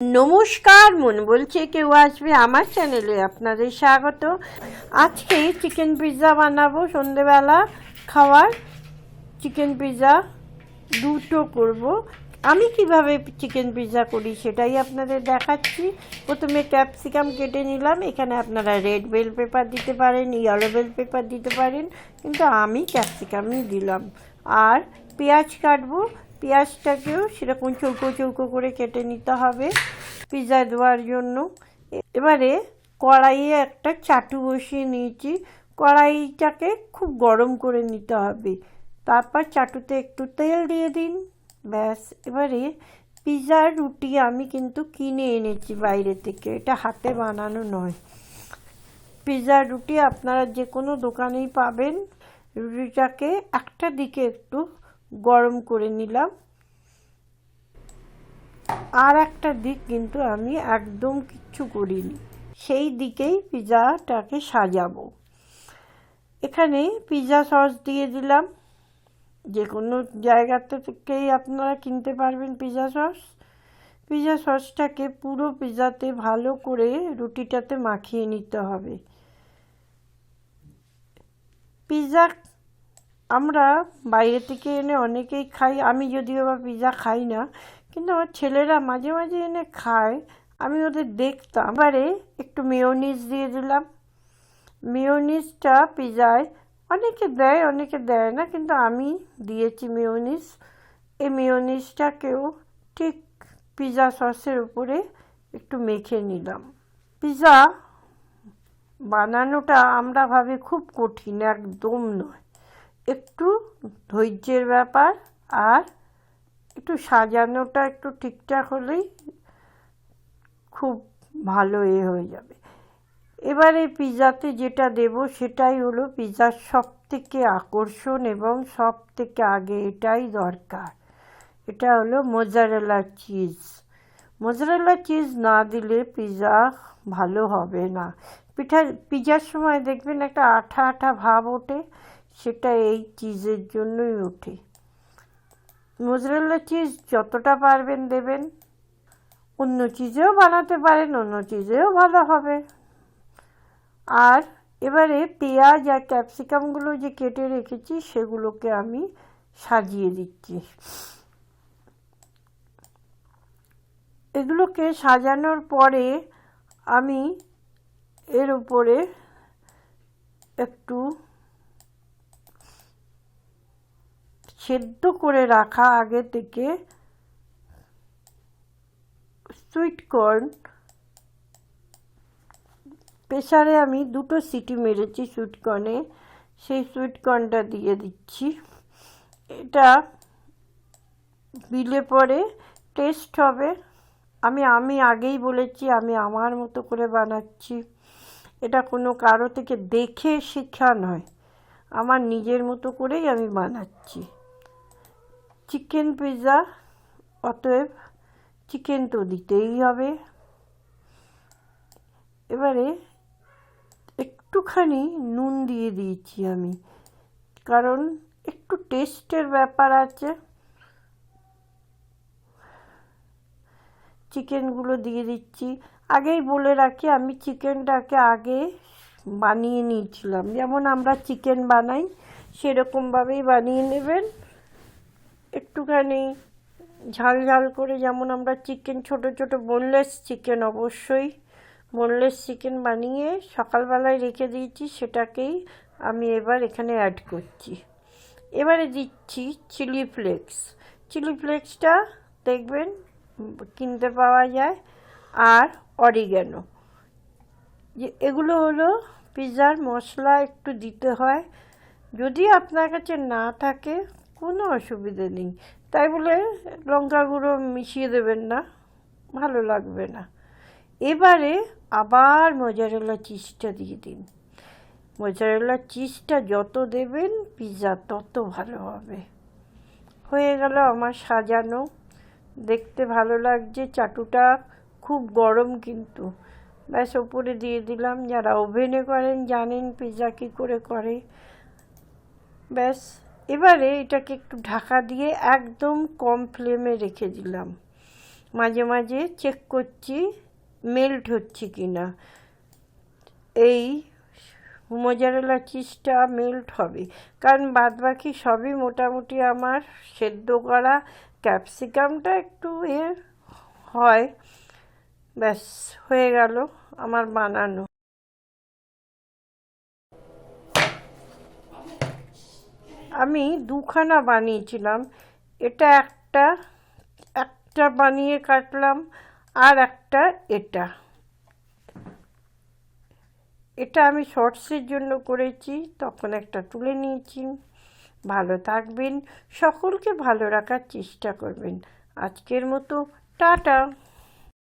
নমস্কার মন বলছে কেউ আসবে আমার চ্যানেলে আপনাদের স্বাগত। আজকে চিকেন পিৎজা বানাবো সন্ধেবেলা, খাওয়ার চিকেন পিৎজা দুটো করব। আমি কীভাবে চিকেন পিৎজা করি সেটাই আপনাদের দেখাচ্ছি। প্রথমে ক্যাপসিকাম কেটে নিলাম, এখানে আপনারা রেড বেল পেপার দিতে পারেন, ইয়েলো বেল পেপার দিতে পারেন, কিন্তু আমি ক্যাপসিকামই দিলাম। আর পেঁয়াজ কাটবো পেঁয়াজটাকেও সেরকম চৌকো চৌকো করে কেটে নিতে হবে পিৎজা দেওয়ার জন্য। এবারে কড়াইয়ে একটা চাটু বসিয়ে নিয়েছি। কড়াইটাকে খুব গরম করে নিতে হবে। তারপর চাটুতে একটু তেল দিয়ে দিন। ব্যাস, এবারে পিৎজার রুটি আমি কিন্তু কিনে এনেছি বাইরে থেকে। এটা হাতে বানানো নয়। পিৎজার রুটি আপনারা যে কোনো দোকানেই পাবেন। রুটিটাকে একটা দিকে একটু গরম করে নিলাম। আর একটা দিক কিন্তু আমি একদম কিচ্ছু করিনি। সেই দিকেই পিৎজাটাকে সাজাবো। এখানে পিৎজা সস দিয়ে দিলাম। যে কোনো জায়গাতে থেকেই আপনারা কিনতে পারবেন পিৎজা সস। পিৎজা সসটাকে পুরো পিৎজাতে ভালো করে রুটিটাতে মাখিয়ে নিতে হবে। পিৎজা আমরা বাইরে থেকে এনে অনেকেই খাই। আমি যদিও বা পিৎজা খাই না, কিন্তু আমার ছেলেরা মাঝে মাঝে এনে খায়। আমি ওদের দেখতাম। এবারে একটু মেয়োনিজ দিয়ে দিলাম। মেয়োনিজটা পিৎজায় অনেকে দেয় অনেকে দেয় না, কিন্তু আমি দিয়েছি মেয়োনিজ। এই মেয়োনিজটাকেও ঠিক পিৎজা সসের উপরে একটু মেখে নিলাম। পিৎজা বানানোটা আমরা ভাবি খুব কঠিন, একদম নয়। একটু ধৈর্যের ব্যাপার আর একটু সাজানোটা একটু ঠিকঠাক হলেই খুব ভালো এ হয়ে যাবে। এবারে পিৎজাতে যেটা দেব সেটাই হলো পিৎজার সব থেকে আকর্ষণ এবং সব থেকে আগে এটাই দরকার। এটা হলো মোজারেলা চিজ। মোজারেলা চিজ না দিলে পিৎজা ভালো হবে না। পিঠা পিৎজার সময় দেখবেন একটা আঠা আঠা ভাব ওঠে। সেটা এই চিজের জন্যই ওঠে। মোজরেলা চিজ যতটা পারবেন দেবেন। অন্য চিজেও বানাতে পারেন, অন্য চিজেও ভালো হবে। আর এবারে পেঁয়াজ আর ক্যাপসিকামগুলো যে কেটে রেখেছি, সেগুলোকে আমি সাজিয়ে দিচ্ছি। এগুলোকে সাজানোর পরে আমি এর উপরে একটু সেদ্ধ করে রাখা আগে থেকে সুইট কর্ন প্রেসারে আমি দুটো সিটি মেরেছি সুইট কর্নে সেই সুইট কর্নটা দিয়ে দিচ্ছি। এটা দিলে পরে টেস্ট হবে। আমি আমি আগেই বলেছি, আমি আমার মতো করে বানাচ্ছি। এটা কোনো কারও থেকে দেখে শিক্ষা নয়। আমার নিজের মতো করেই আমি বানাচ্ছি। চিকেন পিৎজা অতএব চিকেন তো দিতেই হবে। এবারে একটুখানি নুন দিয়ে দিয়েছি আমি, কারণ একটু টেস্টের ব্যাপার আছে। চিকেনগুলো দিয়ে দিচ্ছি। আগেই বলে রাখি, আমি চিকেনটাকে আগে বানিয়ে নিয়েছিলাম। যেমন আমরা চিকেন বানাই, সেরকমভাবেই বানিয়ে নেবেন। একটুখানি ঝাল ঝাল করে, যেমন আমরা চিকেন ছোট ছোট বোনলেস চিকেন অবশ্যই। বোনলেস চিকেন বানিয়ে সকালবেলায় রেখে দিয়েছি, সেটাকেই আমি এবার এখানে অ্যাড করছি। এবারে দিচ্ছি চিলি ফ্লেক্স চিলি ফ্লেক্সটা দেখবেন কিনতে পাওয়া যায়, আর অরিগ্যানো এগুলো হলো পিৎজার মশলা একটু দিতে হয়। যদি আপনার কাছে না থাকে কোনো অসুবিধে নেই। তাই বলে লঙ্কা গুঁড়ো মিশিয়ে দেবেন না, ভালো লাগবে না। এবারে আবার মোজারেলা চিজটা দিয়ে দিন। মোজারেলা চিজটা যত দেবেন পিৎজা তত ভালো হবে। হয়ে গেল আমার সাজানো। দেখতে ভালো লাগছে, চাটুটা খুব গরম কিন্তু। ব্যাস, ওপরে দিয়ে দিলাম। যারা ওভেনে করেন জানেন পিৎজা কী করে করে। ব্যাস। এবারে এটাকে একটু ঢাকা দিয়ে একদম কম ফ্লেমে রেখে দিলাম। মাঝে মাঝে চেক করছি মেল্ট হচ্ছে কি না এই মোজারেলা চিজটা মেল্ট হবে। কারণ বাদ বাকি সবই মোটামুটি আমার সেদ্ধ করা ক্যাপসিকামটা একটু এ হয়। ব্যাস, হয়ে গেল আমার বানানো। আমি দুখানা বানিয়েছিলাম। এটা একটা একটা বানিয়ে কাটলাম আর একটা এটা। এটা আমি শর্টসের জন্য করেছি, তখন একটা তুলে নিয়েছি। ভালো থাকবেন, সকলকে ভালো রাখার চেষ্টা করবেন। আজকের মতো, টাটা।